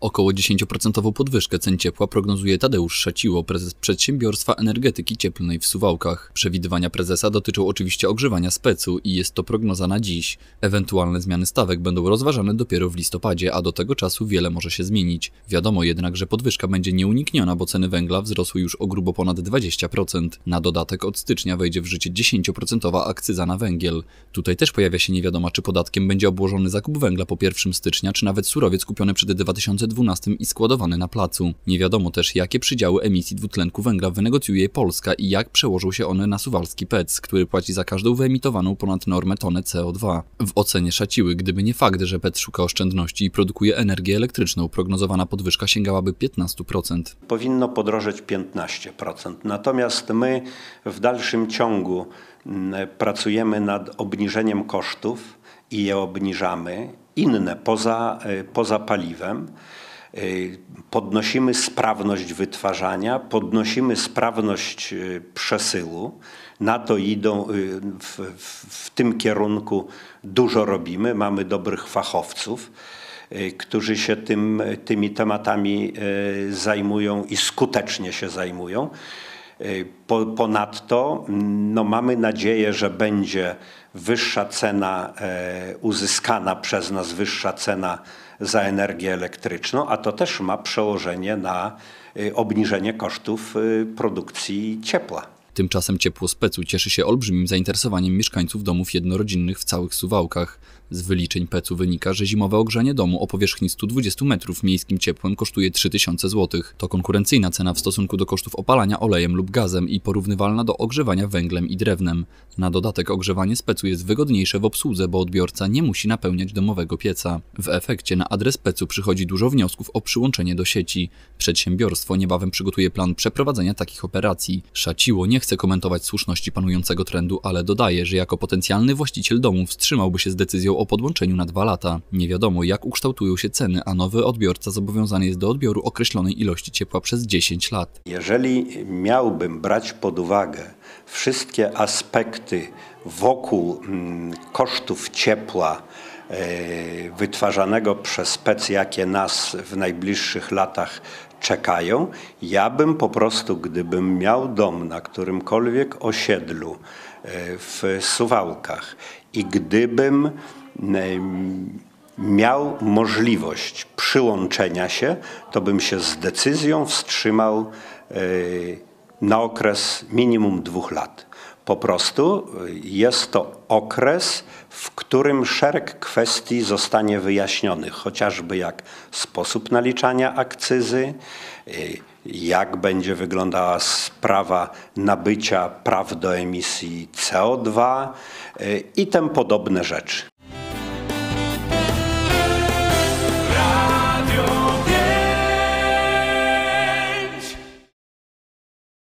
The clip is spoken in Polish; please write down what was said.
Około 10% podwyżkę cen ciepła prognozuje Tadeusz Szaciło, prezes Przedsiębiorstwa Energetyki Cieplnej w Suwałkach. Przewidywania prezesa dotyczą oczywiście ogrzewania specu i jest to prognoza na dziś. Ewentualne zmiany stawek będą rozważane dopiero w listopadzie, a do tego czasu wiele może się zmienić. Wiadomo jednak, że podwyżka będzie nieunikniona, bo ceny węgla wzrosły już o grubo ponad 20%. Na dodatek od stycznia wejdzie w życie 10% akcyza na węgiel. Tutaj też pojawia się niewiadoma, czy podatkiem będzie obłożony zakup węgla po 1 stycznia, czy nawet surowiec kupiony przed 2000 2012 i składowany na placu. Nie wiadomo też, jakie przydziały emisji dwutlenku węgla wynegocjuje Polska i jak przełożą się one na suwalski PEC, który płaci za każdą wyemitowaną ponad normę tonę CO2. W ocenie szaciły, gdyby nie fakt, że PEC szuka oszczędności i produkuje energię elektryczną, prognozowana podwyżka sięgałaby 15%. Powinno podrożeć 15%. Natomiast my w dalszym ciągu mm, pracujemy nad obniżeniem kosztów i je obniżamy. Inne poza, e, poza paliwem. Y, podnosimy sprawność wytwarzania, podnosimy sprawność y, przesyłu. Na to idą, w, w tym kierunku dużo robimy, mamy dobrych fachowców którzy się tym, tymi tematami zajmują i skutecznie się zajmują. Ponadto no, mamy nadzieję, że będzie wyższa cena uzyskana przez nas, wyższa cena za energię elektryczną, a to też ma przełożenie na y, obniżenie kosztów y, produkcji ciepła. Tymczasem ciepło specu cieszy się olbrzymim zainteresowaniem mieszkańców domów jednorodzinnych w całych Suwałkach. Z wyliczeń PEC-u wynika, że zimowe ogrzanie domu o powierzchni 120 metrów miejskim ciepłem kosztuje 3000 zł. To konkurencyjna cena w stosunku do kosztów opalania olejem lub gazem i porównywalna do ogrzewania węglem i drewnem. Na dodatek ogrzewanie specu jest wygodniejsze w obsłudze, bo odbiorca nie musi napełniać domowego pieca. W efekcie na adres pecu przychodzi dużo wniosków o przyłączenie do sieci. Przedsiębiorstwo niebawem przygotuje plan przeprowadzenia takich operacji. Szaciło nie chce komentować słuszności panującego trendu, ale dodaje, że jako potencjalny właściciel domu wstrzymałby się z decyzją o podłączeniu na dwa lata. Nie wiadomo, jak ukształtują się ceny, a nowy odbiorca zobowiązany jest do odbioru określonej ilości ciepła przez 10 lat. Jeżeli miałbym brać pod uwagę wszystkie aspekty wokół mm, kosztów ciepła, e, wytwarzanego przez spec, jakie nas w najbliższych latach czekają. Ja bym po prostu, gdybym miał dom na którymkolwiek osiedlu e, w Suwałkach i gdybym miał możliwość przyłączenia się, to bym się z decyzją wstrzymał e, na okres minimum dwóch lat. Po prostu jest to okres, w którym szereg kwestii zostanie wyjaśnionych, chociażby jak sposób naliczania akcyzy, e, jak będzie wyglądała sprawa nabycia praw do emisji CO2 e, i tym podobne rzeczy.